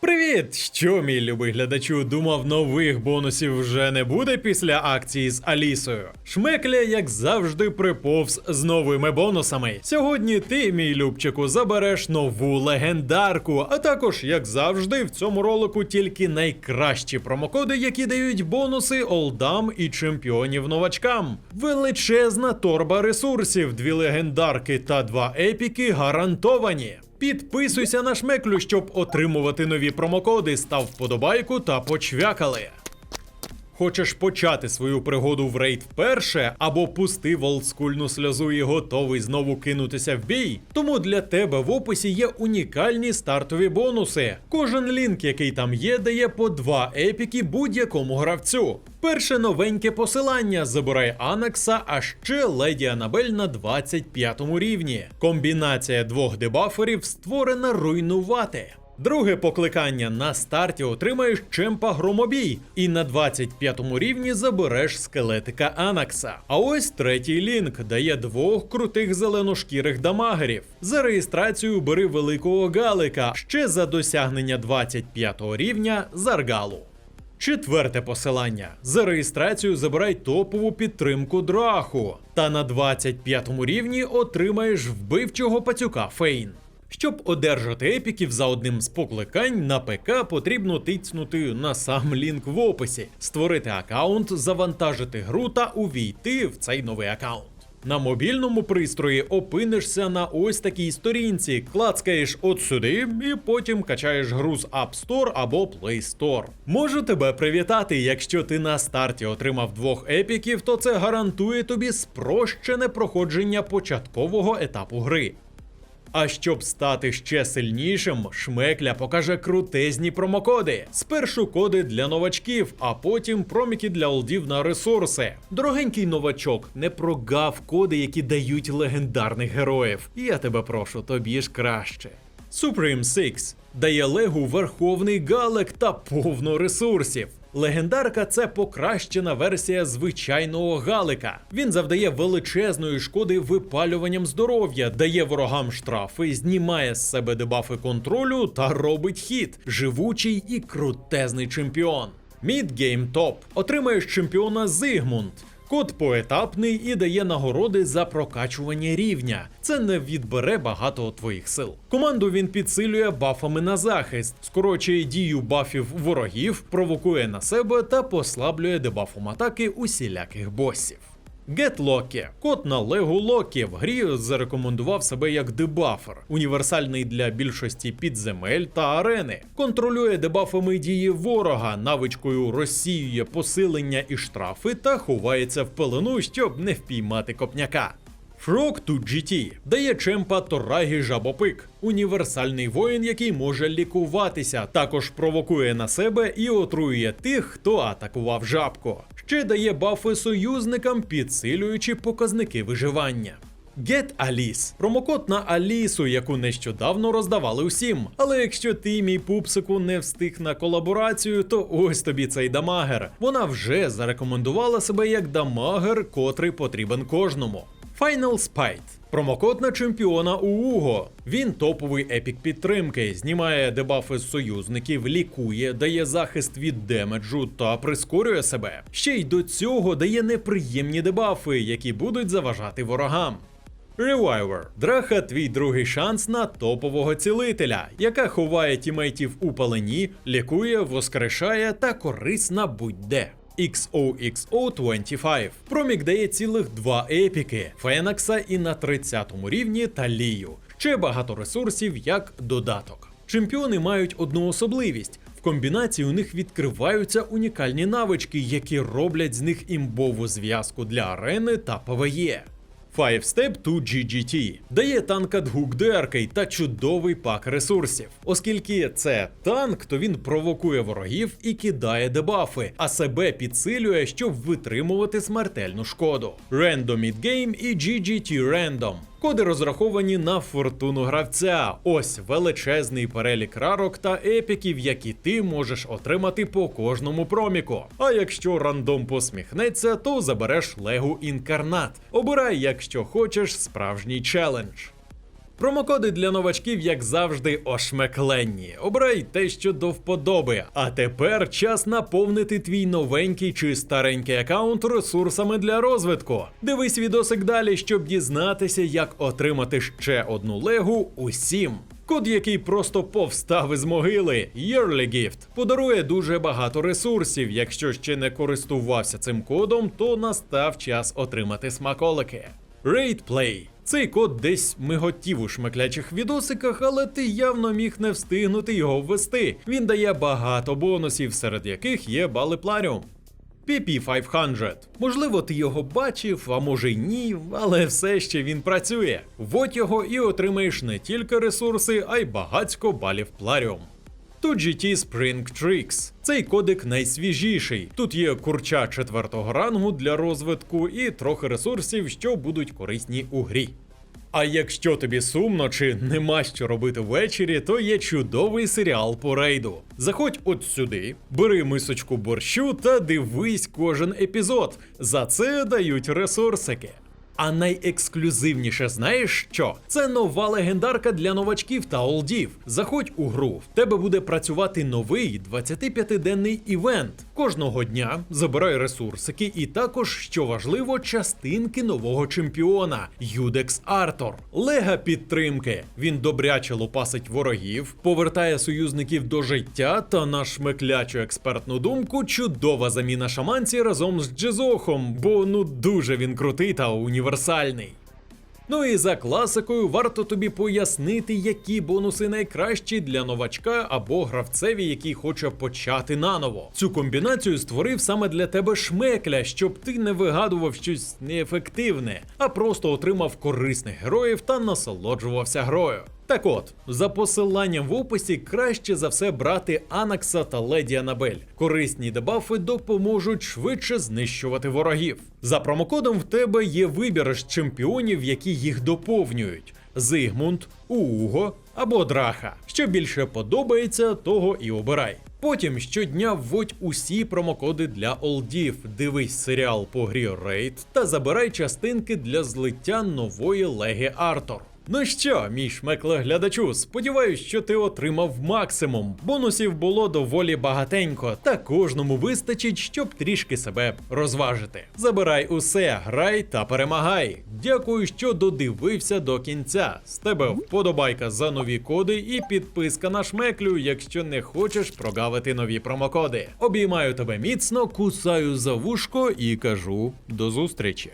Привіт! Що, мій любий глядачу, думав, нових бонусів вже не буде після акції з Алісою. Шмекля, як завжди, приповз з новими бонусами. Сьогодні ти, мій любчику, забереш нову легендарку, а також, як завжди, в цьому ролику тільки найкращі промокоди, які дають бонуси олдам і чемпіонів новачкам. Величезна торба ресурсів, дві легендарки та два епіки гарантовані. Підписуйся на шмеклю, щоб отримувати нові промокоди, став вподобайку та почвякали. Хочеш почати свою пригоду в рейд вперше або пустив олдскульну сльозу і готовий знову кинутися в бій? Тому для тебе в описі є унікальні стартові бонуси. Кожен лінк, який там є, дає по два епіки будь-якому гравцю. Перше новеньке посилання забирай Анакса, а ще Леді Анабель на 25 рівні. Комбінація двох дебаферів створена руйнувати. Друге покликання на старті отримаєш чемпа громобій, і на 25 рівні забереш скелетика Анакса. А ось третій лінк дає двох крутих зеленошкірих дамагерів. За реєстрацію бери великого галика ще за досягнення 25-го рівня заргалу. Четверте посилання. За реєстрацію забирай топову підтримку Драху. Та на 25 рівні отримаєш вбивчого пацюка Фейн. Щоб одержати епіків за одним з покликань на ПК потрібно тицнути на сам лінк в описі, створити аккаунт, завантажити гру та увійти в цей новий аккаунт. На мобільному пристрої опинишся на ось такій сторінці, клацкаєш от сюди і потім качаєш гру з App Store або Play Store. Можу тебе привітати, якщо ти на старті отримав двох епіків, то це гарантує тобі спрощене проходження початкового етапу гри. А щоб стати ще сильнішим, шмекля покаже крутезні промокоди. Спершу коди для новачків, а потім проміки для олдів на ресурси. Дорогенький новачок, не прогав коди, які дають легендарних героїв. Я тебе прошу, тобі ж краще. Supreme Six дає легу верховний галек та повно ресурсів. Легендарка це покращена версія звичайного галика. Він завдає величезної шкоди випалюванням здоров'я, дає ворогам штрафи, знімає з себе дебафи контролю та робить хід. Живучий і крутезний чемпіон. Мідгейм топ отримаєш чемпіона Зигмунд. Код поетапний і дає нагороди за прокачування рівня. Це не відбере багато твоїх сил. Команду він підсилює бафами на захист, скорочує дію бафів ворогів, провокує на себе та послаблює дебафом атаки усіляких босів. Get Loki. Код на Легу Локі в грі зарекомендував себе як дебафер, універсальний для більшості підземель та арени. Контролює дебафами дії ворога, навичкою розсіює посилення і штрафи та ховається в пелену, щоб не впіймати копняка. Frog to GT дає чемпа Торагі Жабопик, універсальний воїн, який може лікуватися, також провокує на себе і отруює тих, хто атакував жабку. Ще дає бафи союзникам, підсилюючи показники виживання. Get Alice – промокод на Алісу, яку нещодавно роздавали усім. Але якщо ти, мій пупсику, не встиг на колаборацію, то ось тобі цей дамагер. Вона вже зарекомендувала себе як дамагер, котрий потрібен кожному. Final Spite. Промокод на чемпіона УУГО. Він топовий епік підтримки, знімає дебафи з союзників, лікує, дає захист від демеджу та прискорює себе. Ще й до цього дає неприємні дебафи, які будуть заважати ворогам. Reviver. Драха твій другий шанс на топового цілителя, яка ховає тімейтів у палені, лікує, воскрешає та корисна будь-де. XOXO25. Промік дає цілих два епіки Фенакса і на 30-му рівні та Лію. Ще багато ресурсів як додаток. Чемпіони мають одну особливість. В комбінації у них відкриваються унікальні навички, які роблять з них імбову зв'язку для арени та ПВЄ. 5 Step 2 GGT. Дає танка дгук деркий та чудовий пак ресурсів. Оскільки це танк, то він провокує ворогів і кидає дебафи, а себе підсилює, щоб витримувати смертельну шкоду. Random It Game і GGT Random. Коди розраховані на фортуну гравця. Ось величезний перелік рарок та епіків, які ти можеш отримати по кожному проміку. А якщо рандом посміхнеться, то забереш легу інкарнат. Обирай, якщо хочеш, справжній челендж. Промокоди для новачків, як завжди, ошмекленні. Обирай те, що до вподоби. А тепер час наповнити твій новенький чи старенький аккаунт ресурсами для розвитку. Дивись відосик далі, щоб дізнатися, як отримати ще одну легу усім. Код, який просто повстав із могили, Yearly Gift, подарує дуже багато ресурсів. Якщо ще не користувався цим кодом, то настав час отримати смаколики. Raid Play. Цей код десь миготів у шмеклячих відосиках, але ти явно міг не встигнути його ввести. Він дає багато бонусів, серед яких є бали Пларіум. PP500. Можливо, ти його бачив, а може й ні, але все ще він працює. Вводь його і отримаєш не тільки ресурси, а й багацько балів Пларіум. Тут GT Spring Tricks. Цей кодик найсвіжіший. Тут є курча четвертого рангу для розвитку і трохи ресурсів, що будуть корисні у грі. А якщо тобі сумно чи нема що робити ввечері, то є чудовий серіал по рейду. Заходь от сюди, бери мисочку борщу та дивись кожен епізод. За це дають ресурсики. А найексклюзивніше знаєш що? Це нова легендарка для новачків та олдів. Заходь у гру, в тебе буде працювати новий 25-денний івент. Кожного дня забирай ресурсики і також, що важливо, частинки нового чемпіона Юдекс Артор. Лега підтримки. Він добряче лопасить ворогів, повертає союзників до життя та на шмеклячу експертну думку чудова заміна шаманці разом з Джезохом, бо ну дуже він крутий та універсальний. Ну і за класикою варто тобі пояснити, які бонуси найкращі для новачка або гравцеві, який хоче почати наново. Цю комбінацію створив саме для тебе шмекля, щоб ти не вигадував щось неефективне, а просто отримав корисних героїв та насолоджувався грою. Так от, за посиланням в описі краще за все брати Анакса та Леді Анабель. Корисні дебафи допоможуть швидше знищувати ворогів. За промокодом в тебе є вибір з чемпіонів, які їх доповнюють: Зигмунд, Ууго або Драха. Що більше подобається, того і обирай. Потім щодня вводь усі промокоди для олдів, дивись серіал по грі Рейд та забирай частинки для злиття нової леги Артор. Ну що, мій шмекле глядачу, сподіваюсь, що ти отримав максимум. Бонусів було доволі багатенько, та кожному вистачить, щоб трішки себе розважити. Забирай усе, грай та перемагай. Дякую, що додивився до кінця. З тебе вподобайка за нові коди і підписка на шмеклю, якщо не хочеш прогавити нові промокоди. Обіймаю тебе міцно, кусаю за вушко і кажу до зустрічі.